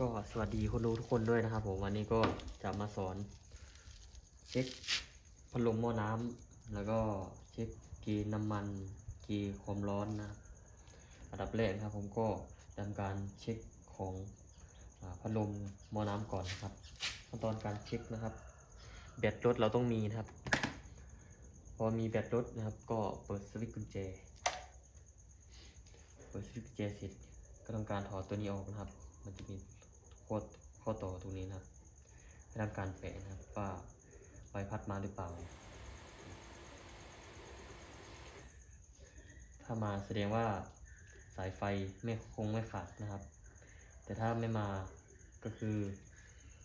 ก็สวัสดีคนดูทุกคนด้วยนะครับผมวันนี้ก็จะมาสอนเช็คพัดลมหม้อน้ำแล้วก็เช็คเกีน้ำมันเกีความร้อนนะอันดับแรกครับผมก็ทำการเช็คของอพัดลมหม้อน้ำก่อนนะครับขั้นตอนการเช็คนะครับ แบตรถเราต้องมีนะครับ พอมีแบตรถนะครับ ก็เปิดสวิตช์กุญแจ เปิดสวิตช์กุญแจเสร็จก็ทำการถอดตัวนี้ออกนะครับ มันจะมี ข้อข้อต่อตรงนี้นะครับให้ทำการแปะนะว่าใบพัดมาหรือเปล่า ถ้ามาแสดงว่าสายไฟไม่คงไม่ขาดนะครับ แต่ถ้าไม่มาก็คือ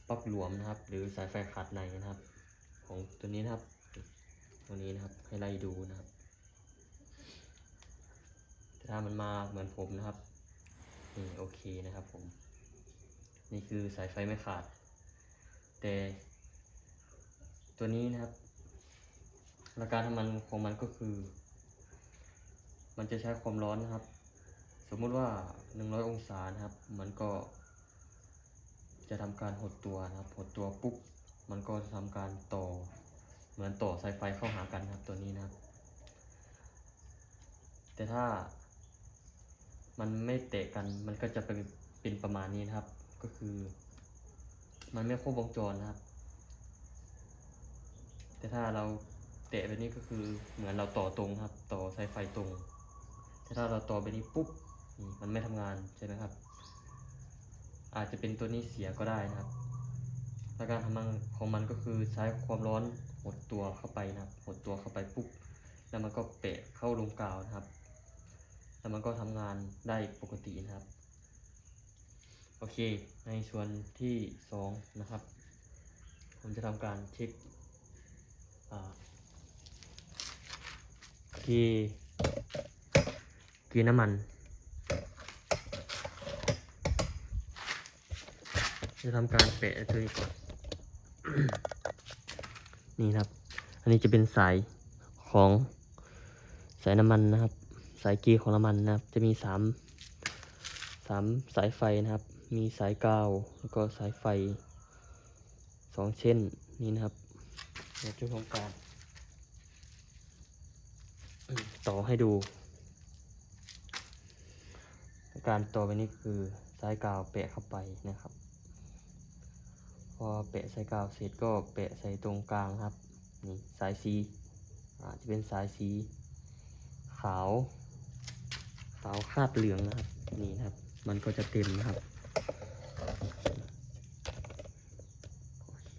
ปลั๊กหลวมนะครับ หรือสายไฟขาดในนะครับ ของตัวนี้นะครับตัวนี้นะครับให้ไล่ดูนะครับแต่ถ้ามันมาเหมือนผมนะครับนี่โอเคนะครับผม นี่คือสายไฟไม่ขาด แต่ตัวนี้นะครับหลักการทำมันของมันก็คือ มันจะใช้ความร้อนนะครับ สมมุติว่า 100 องศานะครับ มันก็ จะทำการหดตัวนะครับ หดตัวปุ๊บมันก็จะทำการต่อ เหมือนต่อสายไฟเข้าหากันนะครับตัวนี้นะครับ แต่ถ้ามันไม่เตะกันมันก็จะเป็นเป็นประมาณนี้นะครับ ก็คือ มันไม่ครบวงจรนะครับ แต่ถ้าเราเตะแบบนี้ก็คือเหมือนเราต่อตรงครับ ต่อสายไฟตรง แต่ถ้าเราต่อแบบนี้ปุ๊บมันไม่ทำงานใช่ไหมครับ อาจจะเป็นตัวนี้เสียก็ได้นะครับและการทำงานของมันก็คือใช้ความร้อนหดตัวเข้าไปนะครับหดตัวเข้าไปปุ๊บแล้วมันก็เปะเข้าลงกาวนะครับ แล้วมันก็ทำงานได้ปกตินะครับ โอเค ในส่วนที่สองนะครับ ผมจะทำการเช็คกีกีน้ำมัน จะทำการแปะตัวนี้ก่อนนี่ครับ อันนี้จะเป็นสายของสายน้ำมันนะครับ สายกีของน้ำมันนะครับ จะมีสามสามสายไฟนะครับ มีสายกาว แล้วก็สายไฟสองเช่นนี้นะครับเดี๋ยวจะทำการต่อให้ดู การต่อไปนี้คือสายกาวแปะเข้าไปนะครับ พอแปะสายกาวเสร็จก็แปะใส่ตรงกลางครับนี่สายสีอาจจะเป็นสายสีขาวขาวคาดเหลืองนะครับนี่นะครับ มันก็จะเต็มนะครับโอเค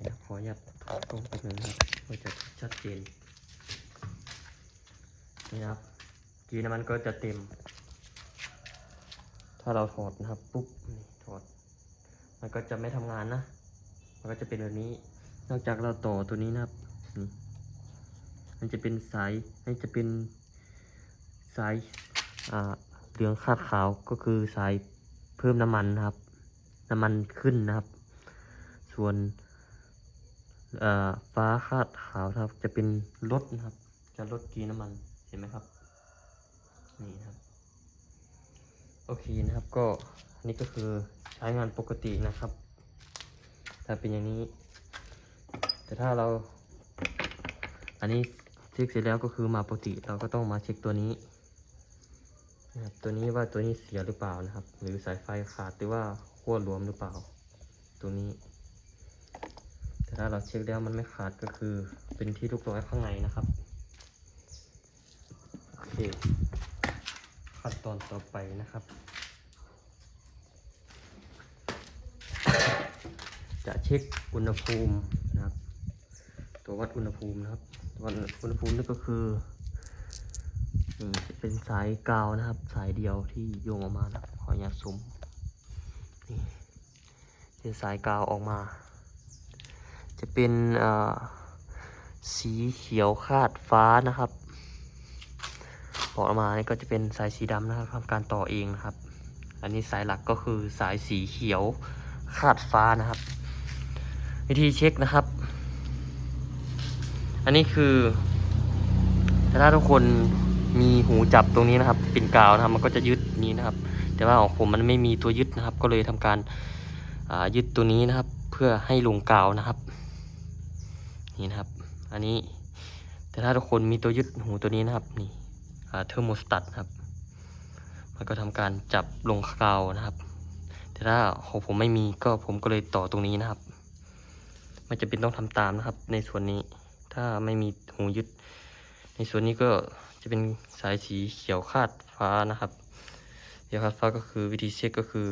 นะขออนุญาตถอด กล้องไปบนึงนะครับก็จะชัดเจนนี่นะครับกีน้ำมันก็จะเต็ม ถ้าเราถอดนะครับปุ๊บนี่ถอด มันก็จะไม่ทำงานนะ มันก็จะเป็นแบบนี้ นอกจากเราต่อตัวนี้นะครับนี่มันจะเป็นสายนี่จะเป็นสายอ่าเหลืองคาดขาวก็คือสายเพิ่มน้ำมันนะครับ น้ำมันขึ้นนะครับ ส่วน ฟ้าคาดขาวครับ จะเป็นลดนะครับ จะลดกีน้ำมันเห็นไหมครับ นี่นะครับ โอเคนะครับก็อันนี้ก็คือใช้งานปกตินะครับ ถ้าเป็นอย่างนี้ แต่ถ้าเรา อันนี้เช็คเสร็จแล้วก็คือมาปกติเราก็ต้องมาเช็คตัวนี้นะครับตัวนี้ว่าตัวนี้เสียหรือเปล่านะครับ หรือสายไฟขาดหรือว่าขั้วรวมหรือเปล่า ตัวนี้ ถ้าเราเช็คแล้วมันไม่ขาดก็คือเป็นที่ลูกร้อยข้างในนะครับ โอเค ขั้นตอนต่อไปนะครับ จะเช็คอุณหภูมินะครับ ตัววัดอุณหภูมินะครับวัดอุณหภูมินี่ก็คือนี่เป็นสายกาวนะครับ สายเดียวที่โยงออกมานะครับขออนุญาตซูมนี่เป็นสายกาวออกมา จะเป็นสีเขียวคาดฟ้านะครับพอออกมานี่ก็จะเป็นสายสีดำนะครับทำการต่อเองนะครับ อันนี้สายหลักก็คือสายสีเขียวคาดฟ้านะครับ วิธีเช็คนะครับ อันนี้คือถ้าทุกคนมีหูจับตรงนี้นะครับ เป็นกาวนะครับมันก็จะยึดนี้นะครับ แต่ว่าของผมมันไม่มีตัวยึดนะครับ ก็เลยทำการยึดตัวนี้นะครับ เพื่อให้ลงกาวนะครับ นี่นะครับ อันนี้แต่ถ้าทุกคนมีตัวยึดหูตัวนี้นะครับนี่เทอร์โมสตัตครับ มันก็ทำการจับลงกาวนะครับ แต่ถ้าของผมไม่มีก็ผมก็เลยต่อตรงนี้นะครับ มันจะเป็นต้องทำตามนะครับ ในส่วนนี้ถ้าไม่มีหูยึด ในส่วนนี้ก็จะเป็นสายสีเขียวคาดฟ้านะครับเขียวคาดฟ้าก็คือวิธีเช็คก็คือ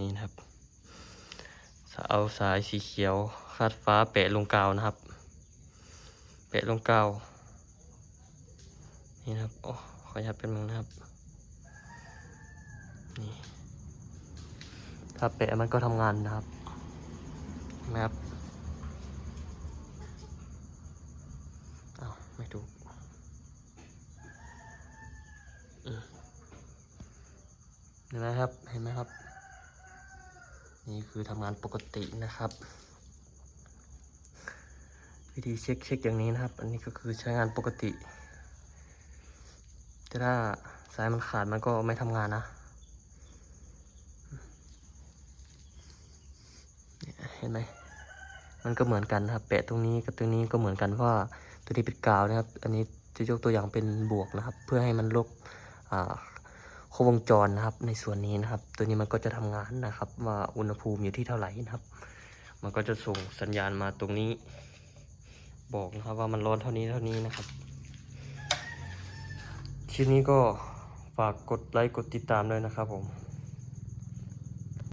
นี่นะครับเอาสายสีเขียวคาดฟ้าแปะลงกาวนะครับ แปะลงกาวนี่นะครับโอ้ขออนุญาตเป็นมึงนะครับนี่ถ้าแปะมันก็ทำงานนะครับนะครับอ้าวไม่ถูกเห็นไหมครับเห็นไหมครับ นี่คือทำงานปกตินะครับ วิธีเช็คเช็คอย่างนี้นะครับ อันนี้ก็คือใช้งานปกติ แต่ถ้าสายมันขาดมันก็ไม่ทำงานนะเห็นไหมมันก็เหมือนกันครับ แปะตรงนี้กับตรงนี้ก็เหมือนกันเพราะว่าตัวนี้เป็นกาวนะครับ อันนี้จะยกตัวอย่างเป็นบวกนะครับ เพื่อให้มันลบอ่าครบวงจรนะครับ ในส่วนนี้นะครับ ตัวนี้มันก็จะทำงานนะครับ ว่าอุณหภูมิอยู่ที่เท่าไหร่นะครับ มันก็จะส่งสัญญาณมาตรงนี้ บอกนะครับว่ามันร้อนเท่านี้เท่านี้นะครับคลิปนี้ก็ฝากกดไลค์กดติดตามด้วยนะครับผม